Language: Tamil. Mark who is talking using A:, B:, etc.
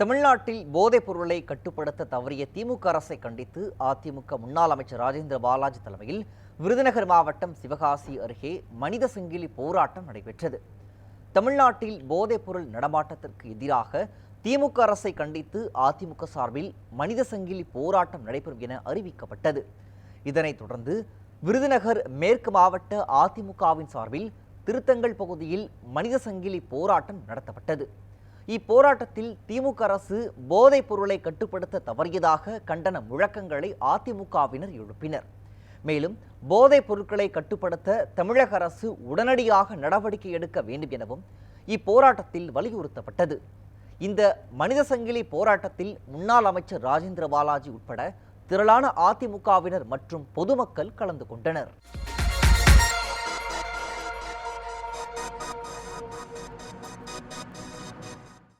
A: தமிழ்நாட்டில் போதைப் பொருளை கட்டுப்படுத்த தவறிய திமுக அரசை கண்டித்து அதிமுக முன்னாள் அமைச்சர் ராஜேந்திர பாலாஜி தலைமையில் விருதுநகர் மாவட்டம் சிவகாசி அருகே மனித சங்கிலி போராட்டம் நடைபெற்றது. தமிழ்நாட்டில் போதைப் பொருள் நடமாட்டத்திற்கு எதிராக திமுக அரசை கண்டித்து அதிமுக சார்பில் மனித சங்கிலி போராட்டம் நடைபெறும் என அறிவிக்கப்பட்டது. இதனைத் தொடர்ந்து விருதுநகர் மேற்கு மாவட்ட அதிமுகவின் சார்பில் திருத்தங்கள் பகுதியில் மனித சங்கிலி போராட்டம் நடத்தப்பட்டது. இப்போராட்டத்தில் திமுக அரசு போதைப் பொருளை கட்டுப்படுத்த தவறியதாக கண்டன முழக்கங்களை அதிமுகவினர் எழுப்பினர். மேலும் போதைப் பொருட்களை கட்டுப்படுத்த தமிழக அரசு உடனடியாக நடவடிக்கை எடுக்க வேண்டும் எனவும் இப்போராட்டத்தில் வலியுறுத்தப்பட்டது. இந்த மனித சங்கிலி போராட்டத்தில் முன்னாள் அமைச்சர் ராஜேந்திர பாலாஜி உட்பட திரளான அதிமுகவினர் மற்றும் பொதுமக்கள் கலந்து கொண்டனர்.